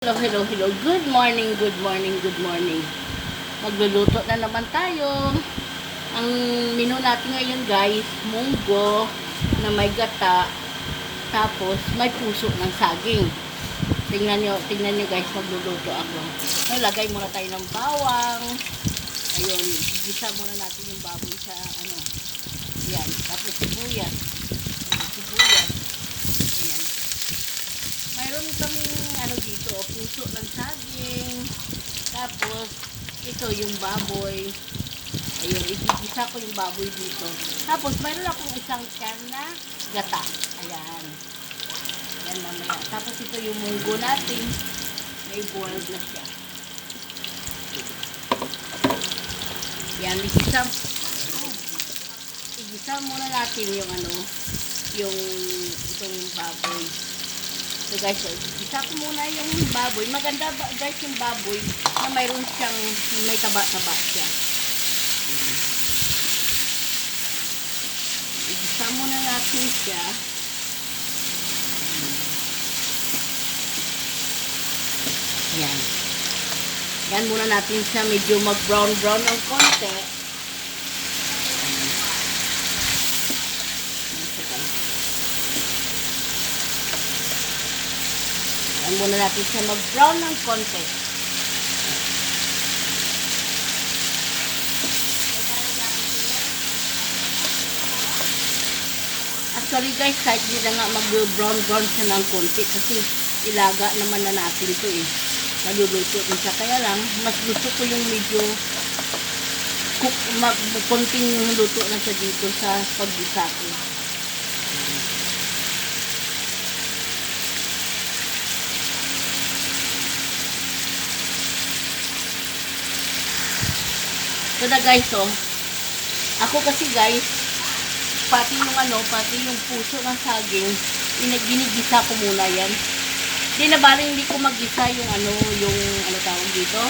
Hello, hello, hello. Good morning, good morning, good morning. Magluluto na naman tayo. Ang menu natin ngayon guys, munggo na may gata, tapos may puso ng saging. Tingnan nyo, tingnan nyo guys, magluluto ako. Nalagay muna tayo ng bawang. Ayun, gisa muna natin yung baboy sa ano. Yan, tapos sibuyas. Ayun, sibuyas. Ayan. Mayroon kaming ano dito, puso ng saging. Tapos, ito yung baboy. Ayun, igigisa ko yung baboy dito. Tapos, mayroon akong isang can na gata. Ayan. Yan mamaya. Tapos, ito yung munggo natin. May boiled na siya. Yan, igisa. Igisa muna natin yung ano, yung itong baboy. So guys, isa ko muna yung baboy. Maganda ba, guys yung baboy na mayroon siyang may taba-taba siya. Isa muna natin siya. Yan. Yan muna natin siya medyo mag-brown-brown ng konti. Yan siya, guys. Yan muna natin siya mag-brown ng konti. Actually guys, kahit di na nga mag-brown-brown siya ng konti kasi ilaga naman na natin to eh. Maluluto din siya. Kaya lang, mas gusto ko yung medyo cook, mag, konting luto na siya dito sa paggisa ko. So na guys, oh. Ako kasi guys, pati yung ano, pati yung puso ng saging, ginigisa ko muna yan. Hindi na bali hindi ko magisa yung ano, yung ano tawag dito,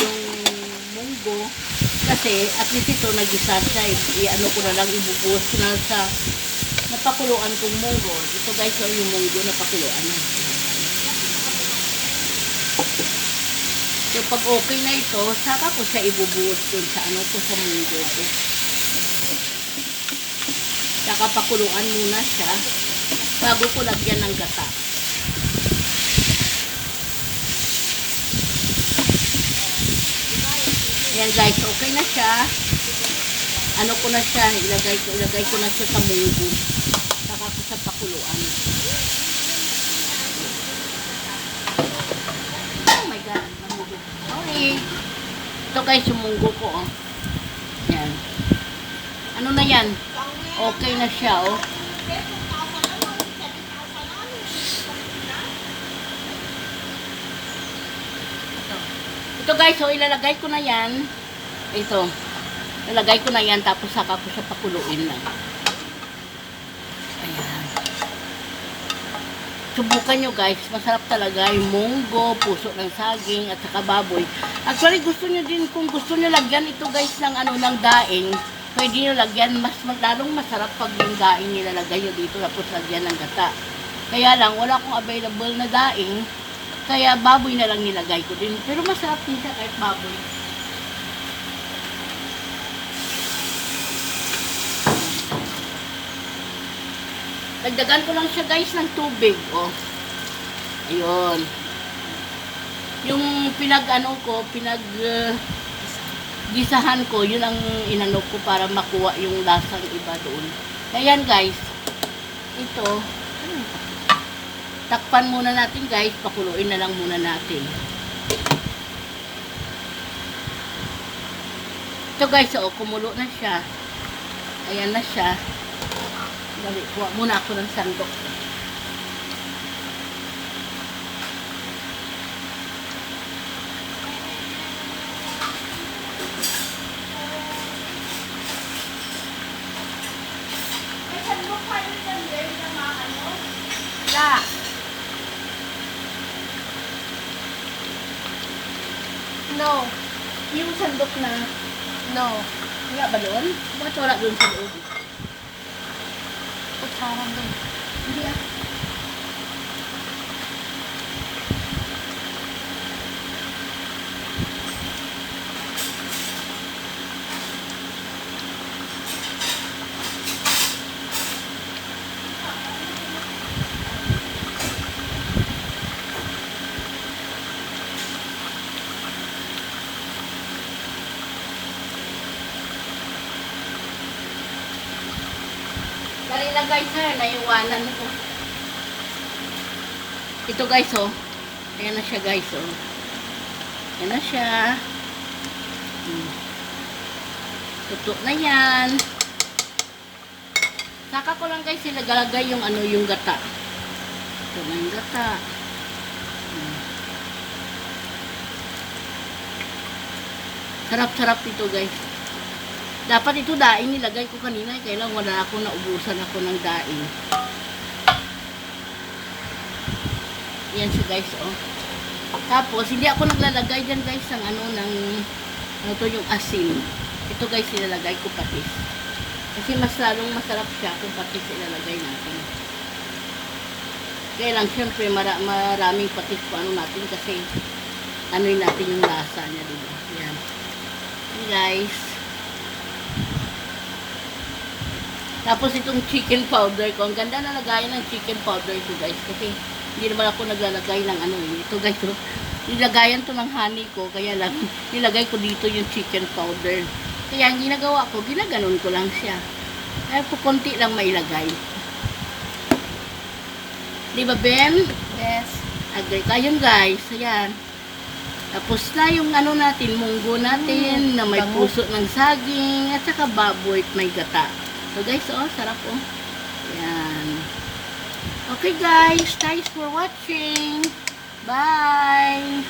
yung munggo. Kasi at least ito nagisa siya, i- i-ano ko na lang, ibubuhos na sa napakuluan kong munggo. Ito guys, oh, yung munggo napakuluan na. So, pag okay na ito, saka ko siya ibubuhos dun sa ano ko sa munggo ko. Saka pakuluan muna siya bago ko lagyan ng gata. Ayan guys, okay na siya. Ano ko na siya, ilagay ko, ilagay ko na siya sa munggo. Saka ko sa pakuluan. Sorry. Ito guys, yung munggo ko, oh. Yan. Ano na yan? Okay na siya, oh. Ito. Guys, oh, ilalagay ko na yan. Ito. Ilalagay ko na yan, tapos saka ko siya pakuluin lang. Subukan nyo guys, masarap talaga yung munggo, puso ng saging, at saka baboy. Actually, gusto nyo din, kung gusto nyo lagyan ito guys ng ano, ng daing, pwede nyo lagyan, mas lalong masarap pag yung daing nilalagay nyo dito, tapos lagyan ng gata. Kaya lang, wala akong available na daing, kaya baboy na lang nilagay ko din. Pero masarap din siya kahit baboy. Dagdagan ko lang siya guys ng tubig, oh. Ayun. Yung pinag ano ko, pinag uh, gisahan ko, yun ang inano ko para makuha yung lasang iba doon. Ayan guys. Ito. Takpan muna natin guys. Pakuluin na lang muna natin. Ito guys, oh, kumulo na siya. Ayan na siya. Dali, kuha muna ako ng sandok. Ano? No. Yung sandok na, no. Wala ba doon? Bakit wala doon sa loob? Kutsarang doon. Hindi ah. Nila guys ha, naiwanan ko. Ito guys oh. Ayan na siya guys oh. Ayan na siya. Hmm. Tuto na yan. Saka ko lang guys sinagalagay yung ano yung gata. Ito na yung gata. Hmm. Sarap-sarap ito guys. Dapat ito daing nilagay ko kanina. eh, Kailan wala ako naubusan ako ng daing. Yan siya guys, oh. Tapos, hindi ako naglalagay dyan guys ng ano, ng, ano to yung asin. Ito guys, nilalagay ko patis. Kasi mas lalong masarap siya kung patis ilalagay natin. Kaya lang, syempre, mara, maraming patis pa ano natin kasi ano natin yung lasa niya, diba? Yan. Yan guys. Tapos itong chicken powder ko. Ang ganda na lagayan ng chicken powder ko guys. Kasi hindi naman ako naglalagay ng ano eh. Ito guys, oh, nilagayan to ng honey ko. Kaya lang, nilagay ko dito yung chicken powder. Kaya ang ginagawa ko, ginaganon ko lang siya. Kaya po konti lang mailagay. Di ba Ben? Yes. Agay kayon guys. Ayan. Tapos na yung ano natin, munggo natin, na may bango. puso ng saging, at saka baboy at may gata. So guys, oh, sarap oh. Ayan. Okay guys, thanks for watching. Bye!